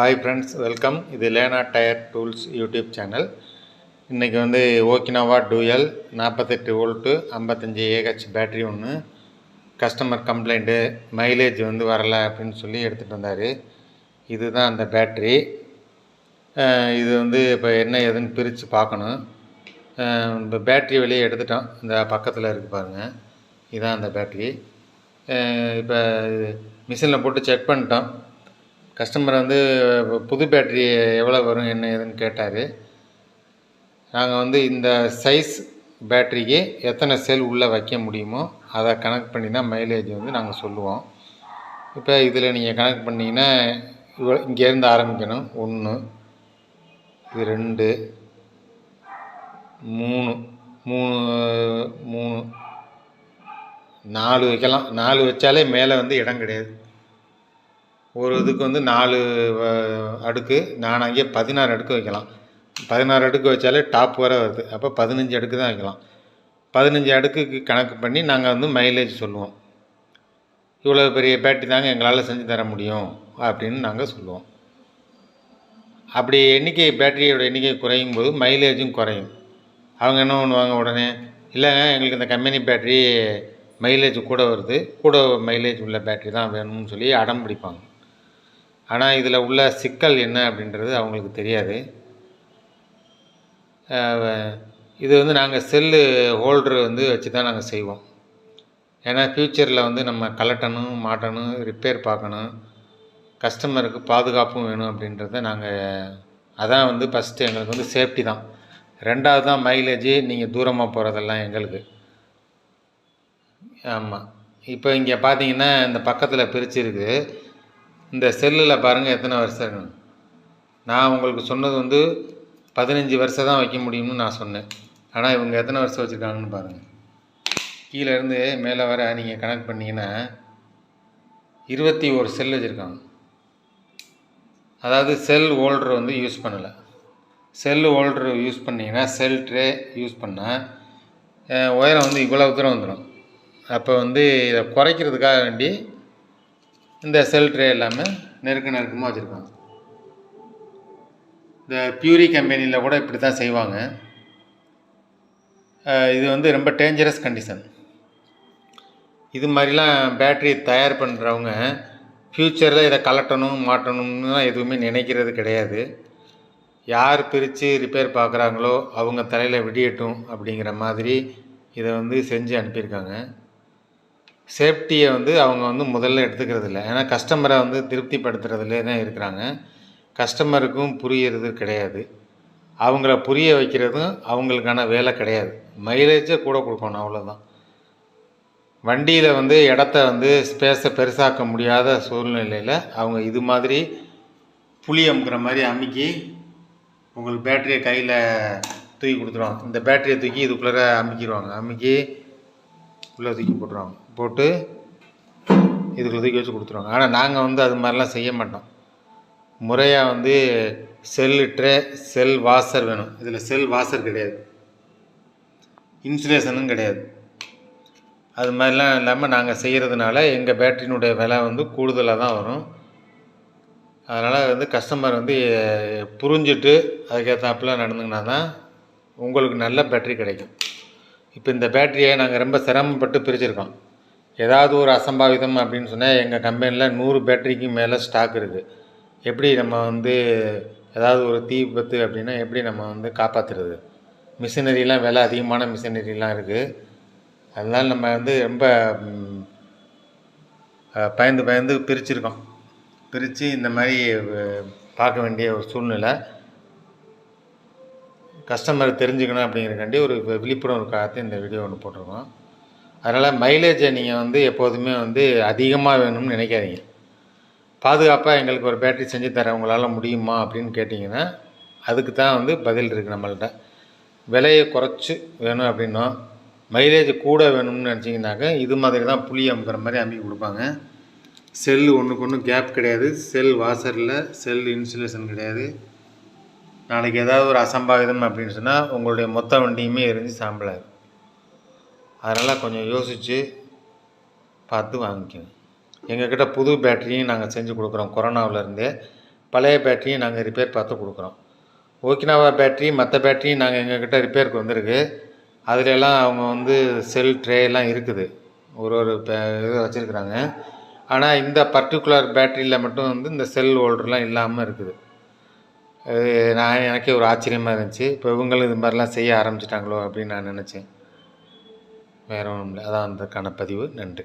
Hi friends welcome இது Lena tyre tools YouTube channel இன்றைக்கி வந்து ஓக்கினாவா டூயல் நாற்பத்தெட்டு வோல்ட்டு ஐம்பத்தஞ்சு ஏஹெச் பேட்ரி ஒன்று கஸ்டமர் கம்ப்ளைண்ட்டு மைலேஜ் வந்து வரலை அப்படின்னு சொல்லி எடுத்துகிட்டு வந்தார். இதுதான் அந்த பேட்ரி இது வந்து இப்போ என்ன ஏதுன்னு பிரித்து பார்க்கணும். இப்போ பேட்ரி வெளியே எடுத்துட்டோம். இந்த பக்கத்தில் இருக்குது பாருங்கள் இதுதான் அந்த பேட்ரி இப்போ மிஷினில் போட்டு செக் பண்ணிட்டோம். கஸ்டமர் வந்து புது பேட்ரி எவ்வளோ வரும் என்ன ஏதுன்னு கேட்டார். நாங்கள் வந்து இந்த சைஸ் பேட்ரிக்கு எத்தனை செல் உள்ளே வைக்க முடியுமோ அதை கனெக்ட் பண்ணி தான் மைலேஜ் வந்து நாங்கள் சொல்லுவோம். இப்போ இதில் நீங்கள் கனெக்ட் பண்ணிங்கன்னா இவ்வளோ இங்கேருந்து ஆரம்பிக்கணும். ஒன்று இது ரெண்டு மூணு மூணு மூணு நாலு வைக்கலாம். நாலு வச்சாலே மேலே வந்து இடம் கிடையாது. ஒரு இதுக்கு வந்து நாலு அடுக்கு நான் அங்கேயே பதினாறு அடுக்கு வைக்கலாம். பதினாறு அடுக்கு வச்சாலே டாப் வர வருது. அப்போ பதினஞ்சு அடுக்கு தான் வைக்கலாம். பதினஞ்சு அடுக்குக்கு கணக்கு பண்ணி நாங்கள் வந்து மைலேஜ் சொல்லுவோம். இவ்வளோ பெரிய பேட்டரி தாங்க எங்களால் செஞ்சு தர முடியும் அப்படின்னு நாங்கள் சொல்லுவோம். அப்படி எண்ணிக்கை பேட்டரியோட எண்ணிக்கை குறையும் போது மைலேஜும் குறையும். அவங்க என்ன பண்ணுவாங்க உடனே இல்லைங்க எங்களுக்கு இந்த கம்பெனி பேட்டரி மைலேஜ் கூட வருது. கூட மைலேஜ் உள்ள பேட்டரி தான் வேணும்னு சொல்லி அடம் பிடிப்பாங்க. ஆனால் இதில் உள்ள சிக்கல் என்ன அப்படின்றது அவங்களுக்கு தெரியாது. இது வந்து நாங்கள் செல்லு ஹோல்டர் வந்து வச்சு தான் நாங்கள் செய்வோம். ஏன்னா ஃப்யூச்சரில் வந்து நம்ம கலட்டணும் மாட்டணும் ரிப்பேர் பார்க்கணும். கஸ்டமருக்கு பாதுகாப்பும் வேணும் அப்படின்றத நாங்கள் அதான் வந்து ஃபஸ்ட்டு எங்களுக்கு வந்து சேஃப்டி தான். ரெண்டாவது தான் மைலேஜ் நீங்கள் தூரமாக போகிறதெல்லாம் எங்களுக்கு. ஆமாம் இப்போ இங்கே பார்த்தீங்கன்னா இந்த பக்கத்தில் பிரிச்சிருக்கு. இந்த செல்லில் பாருங்கள் எத்தனை வருஷம் இருக்குன்னு நான் உங்களுக்கு சொன்னது வந்து பதினஞ்சு வருஷம் தான் வைக்க முடியும்னு நான் சொன்னேன். ஆனால் இவங்க எத்தனை வருஷம் வச்சுருக்காங்கன்னு பாருங்கள் கீழேருந்து மேலே வர நீங்கள் கனெக்ட் பண்ணிங்கன்னா இருபத்தி ஒரு செல் வச்சுருக்காங்க. அதாவது செல் ஹோல்டர் வந்து யூஸ் பண்ணலை. செல் ஹோல்டர் யூஸ் பண்ணிங்கன்னா செல் ட்ரே யூஸ் பண்ணால் உயரம் வந்து இவ்வளோ தூரம் வந்துடும். அப்போ வந்து இதை குறைக்கிறதுக்காக வேண்டி இந்த செல் ட்ரே எல்லாமே நெருக்க நெருக்கமாக வச்சுருக்காங்க. இந்த பியூரி கம்பெனியில் கூட இப்படி தான் செய்வாங்க இது வந்து ரொம்ப டேஞ்சரஸ் கண்டிஷன் இது மாதிரிலாம் பேட்ரி தயார் பண்ணுறவங்க ஃப்யூச்சரில் இதை கலட்டணும் மாட்டணும்னுலாம் எதுவுமே நினைக்கிறது கிடையாது. யார் பிரித்து ரிப்பேர் பார்க்குறாங்களோ அவங்க தலையில் விடியட்டும் அப்படிங்கிற மாதிரி இதை வந்து செஞ்சு அனுப்பியிருக்காங்க. சேஃப்டியை வந்து அவங்க வந்து முதல்ல எடுத்துக்கிறது இல்லை ஏன்னா கஸ்டமரை வந்து திருப்திப்படுத்துறதுலே தான் இருக்கிறாங்க. கஸ்டமருக்கும் புரியறது கிடையாது. அவங்கள புரிய வைக்கிறதும் அவங்களுக்கான வேலை கிடையாது. மைலேஜை கூட கொடுக்கணும் அவ்வளோதான் வண்டியில் வந்து இடத்த வந்து ஸ்பேஸை பெருசாக்க முடியாத சூழ்நிலையில் அவங்க இது மாதிரி புளி அமுக்கிற மாதிரி அமுக்கி உங்களுக்கு பேட்டரியை கையில் தூக்கி கொடுத்துருவாங்க. இந்த பேட்டரியை தூக்கி இதுக்குள்ளே அமுக்கிடுவாங்க அமுக்கி உள்ளே தூக்கி போட்டுருவாங்க. போட்டு இதுக்குள்ள தூக்கி வச்சு கொடுத்துருவாங்க. ஆனால் நாங்கள் வந்து அது மாதிரிலாம் செய்ய மாட்டோம். முறையாக வந்து செல் ட்ரே செல் வாசர் வேணும். இதில் செல் வாசர் கிடையாது. இன்சுலேஷனும் கிடையாது. அது மாதிரிலாம் இல்லாமல் நாங்கள் செய்கிறதுனால எங்கள் பேட்டரியினுடைய விலை வந்து கூடுதலாக தான் வரும். அதனால் வந்து கஸ்டமர் வந்து புரிஞ்சுட்டு அதுக்கேற்றாப்புல நடந்துங்கன்னா தான் உங்களுக்கு நல்ல பேட்டரி கிடைக்கும். இப்போ இந்த பேட்டரியை நாங்கள் ரொம்ப சிரமப்பட்டு பிரிச்சிருக்கோம். ஏதாவது ஒரு அசம்பாவிதம் அப்படின்னு சொன்னால் எங்கள் கம்பெனியில் நூறு பேட்டரிக்கு மேலே ஸ்டாக் இருக்குது எப்படி நம்ம வந்து ஏதாவது ஒரு தீ விபத்து அப்படின்னா எப்படி நம்ம வந்து காப்பாற்றுறது மிஷினரிலாம் விலை அதிகமான மிஷினரிலாம் இருக்குது அதனால் நம்ம வந்து ரொம்ப பயந்து பயந்து பிரிச்சிருக்கோம். பிரித்து இந்த மாதிரி பார்க்க வேண்டிய ஒரு சூழ்நிலை. கஸ்டமர் தெரிஞ்சுக்கணும் அப்படிங்கிறக்காண்டி ஒரு வி- இந்த வீடியோ ஒன்று போட்டிருக்கோம். அதனால் மைலேஜை நீங்கள் வந்து எப்போதுமே வந்து அதிகமாக வேணும்னு நினைக்காதீங்க. பாதுகாப்பாக எங்களுக்கு ஒரு பேட்டரி செஞ்சு தர உங்களால் முடியுமா அப்படின்னு கேட்டிங்கன்னா அதுக்கு தான் வந்து பதில் இருக்குது நம்மள்கிட்ட விலையை குறைச்சி வேணும் அப்படின்னா மைலேஜ் கூட வேணும்னு நினச்சிங்கனாக்கா இது மாதிரி தான் புளி அமுக்கிற மாதிரி அமுக்கி கொடுப்பாங்க. செல் ஒன்றுக்கு ஒன்று கேப் கிடையாது. செல் வாசரில் செல் இன்சுலேஷன் கிடையாது. நாளைக்கு ஏதாவது ஒரு அசம்பாவிதம் அப்படின்னு சொன்னால் உங்களுடைய மொத்த வண்டியுமே எரிஞ்சு சாம்பலாகும் அதனால் கொஞ்சம் யோசித்து பார்த்து வாங்கிக்கோங்க எங்கக்கிட்ட புது பேட்டரியும் நாங்கள் செஞ்சு கொடுக்குறோம். கொரோனாவிலேருந்தே பழைய பேட்டரியும் நாங்கள் ரிப்பேர் பார்த்து கொடுக்குறோம். ஓகினாவா பேட்டரி மற்ற பேட்டரியும் நாங்கள் எங்கக்கிட்ட ரிப்பேருக்கு வந்திருக்கு. அதிலெல்லாம் அவங்க வந்து செல் ட்ரே எல்லாம் இருக்குது. ஒரு ஒரு பே இது வச்சுருக்குறாங்க. ஆனால் இந்த பர்டிகுலர் பேட்டரியில் மட்டும் வந்து இந்த செல் ஹோல்டர்லாம் இல்லாமல் இருக்குது. அது நான் எனக்கே ஒரு ஆச்சரியமாக இருந்துச்சு. இப்போ இவங்களும் இது மாதிரிலாம் செய்ய ஆரம்பிச்சிட்டாங்களோ அப்படின்னு நான் நினச்சேன். வேறு ஒன்றும் இல்லை. அதான் அதுக்கான பதிவு நன்றி.